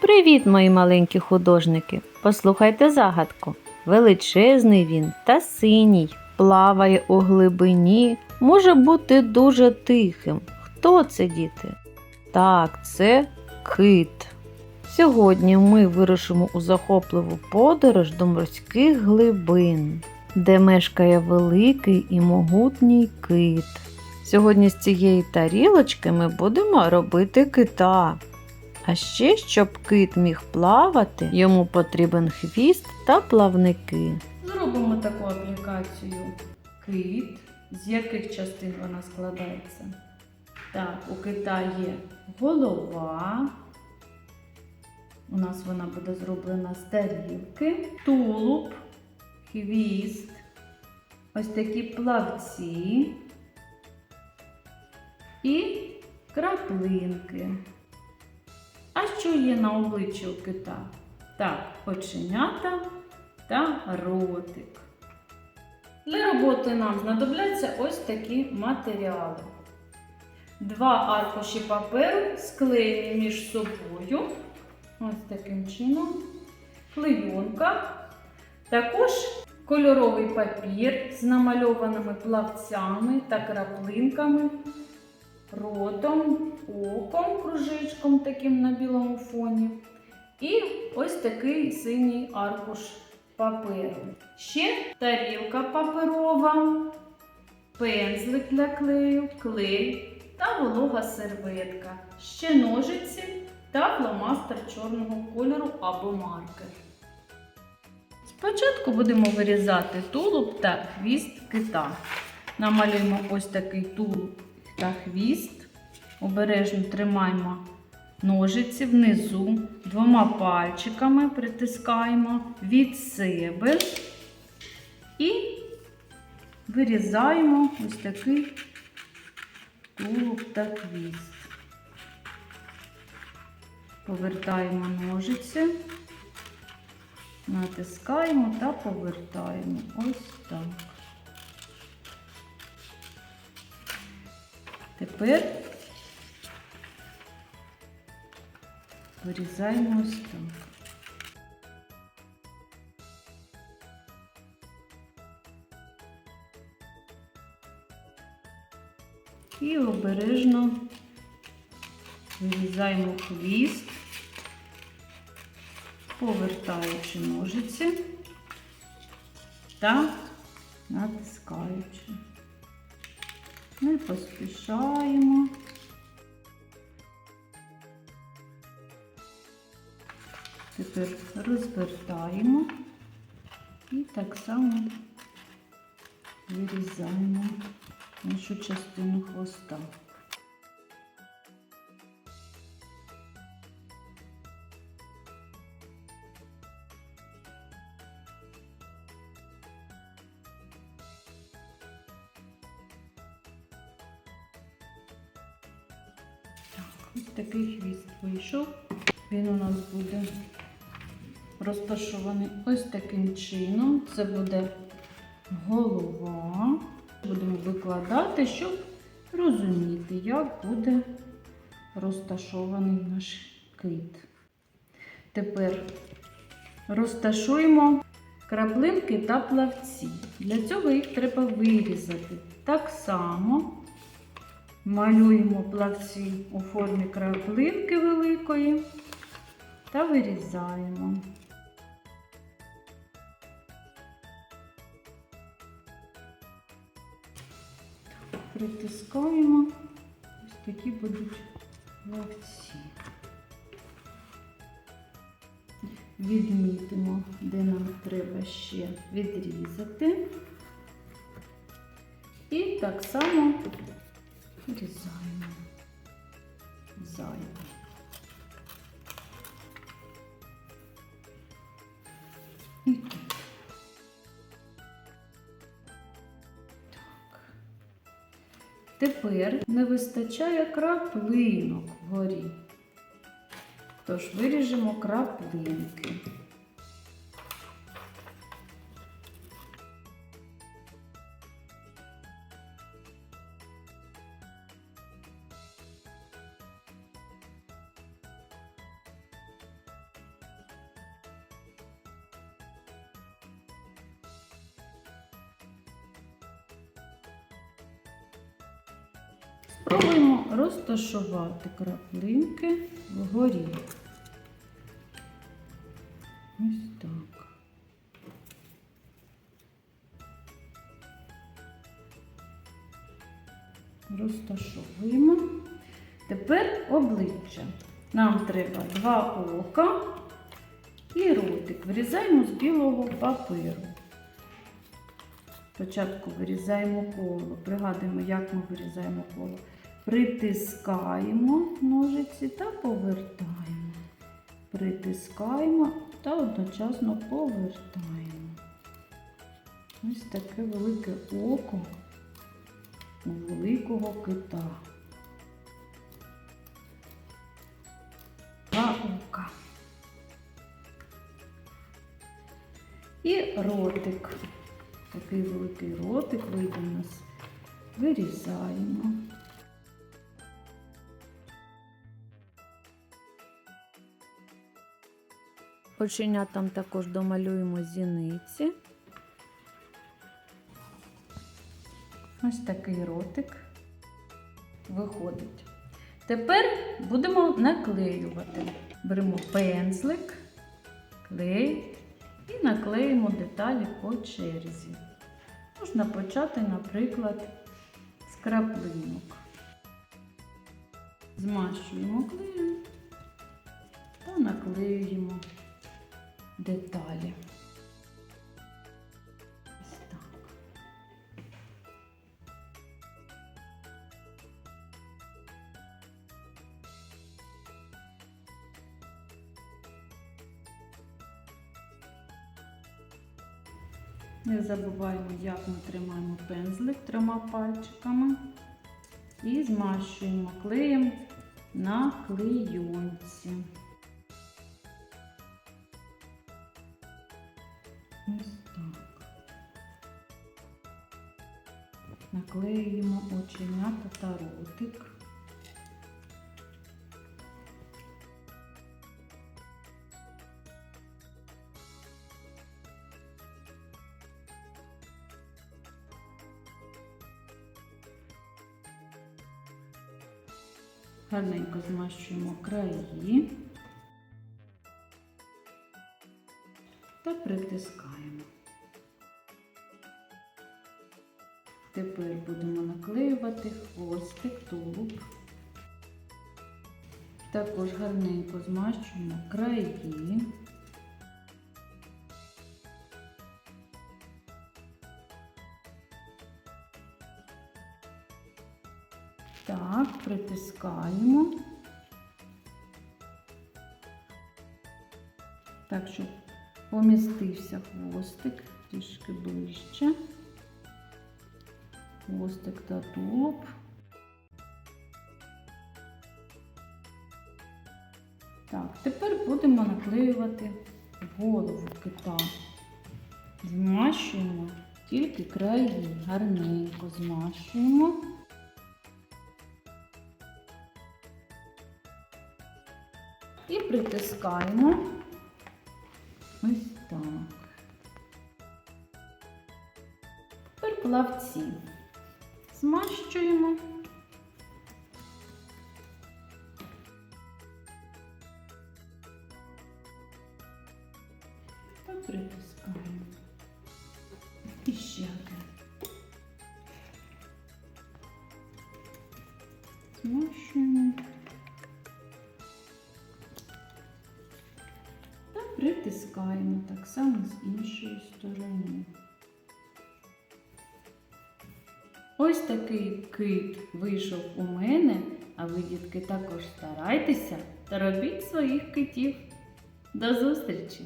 Привіт, мої маленькі художники! Послухайте загадку. Величезний він та синій, плаває у глибині, може бути дуже тихим. Хто це, діти? Так, це кит. Сьогодні ми вирушимо у захопливу подорож до морських глибин, де мешкає великий і могутній кит. Сьогодні з цієї тарілочки ми будемо робити кита. А ще, щоб кит міг плавати, йому потрібен хвіст та плавники. Зробимо таку аплікацію кит, з яких частин вона складається. Так, у кита є голова. У нас вона буде зроблена з тарілки, тулуб, хвіст, ось такі плавці і краплинки. А що є на обличчі у кита? Так, оченята та ротик. Для роботи нам знадобляться ось такі матеріали. Два аркуші паперу склеєні між собою. Ось таким чином. Клейонка. Також кольоровий папір з намальованими плавцями та краплинками ротом, оком, кружечком таким на білому фоні. І ось такий синій аркуш паперу. Ще тарілка паперова, пензлик для клею, клей та волога серветка. Ще ножиці та фломастер чорного кольору або маркер. Спочатку будемо вирізати тулуб та хвіст кита. Намалюємо ось такий тулуб та хвіст. Обережно тримаємо ножиці внизу, двома пальчиками притискаємо від себе і вирізаємо ось такий тулуб та хвіст. Повертаємо ножиці, натискаємо та повертаємо. Ось так. Тепер вирізаємо ось так. І обережно вирізаємо хвіст, повертаючи ножиці та натискаючи. Не поспішаємо. Тепер розвертаємо і так само вирізаємо іншу частину хвоста. Ось такий хвіст вийшов. Він у нас буде розташований ось таким чином. Це буде голова. Будемо викладати, щоб розуміти, як буде розташований наш кит. Тепер розташуємо краплинки та плавці. Для цього їх треба вирізати. Так само малюємо плавці у формі краплинки великої та вирізаємо. Притискаємо, ось такі будуть плавці. Відмітимо, де нам треба ще відрізати. І так само вирізаємо зайве. І тут. Тепер не вистачає краплинок вгорі. Тож виріжемо краплинки. Спробуємо розташувати краплинки вгорі. Ось так. Розташовуємо. Тепер обличчя. Нам треба два ока і ротик. Вирізаємо з білого паперу. Спочатку вирізаємо коло. Пригадуємо, як ми вирізаємо коло. Притискаємо ножиці та повертаємо. Притискаємо та одночасно повертаємо. Ось таке велике око у великого кита. Два ока. І ротик. Такий великий ротик вийде у нас. Вирізаємо. Оченятам також домалюємо зіниці. Ось такий ротик виходить. Тепер будемо наклеювати. Беремо пензлик, клей і наклеїмо деталі по черзі. Можна почати, наприклад, з краплинок. Змащуємо клеєм та наклеюємо деталі. Не забуваємо, як ми тримаємо пензлик трьома пальчиками і змащуємо клеєм на клейонці. Ось так. Наклеюємо оченята та ротик. Гарненько змащуємо краї та притискаємо. Тепер будемо наклеювати хвостик, тулуб. Також гарненько змащуємо краї. Так, притискаємо. Так, щоб помістився хвостик трішки ближче. Хвостик та тулуб. Так, тепер будемо наклеювати голову кита. Змащуємо тільки краї, гарненько змащуємо. І притискаємо ось так. Тепер плавці змащуємо. Та притискаємо. Притискаємо так само з іншої сторони. Ось такий кит вийшов у мене, а ви, дітки, також старайтеся та робіть своїх китів. До зустрічі!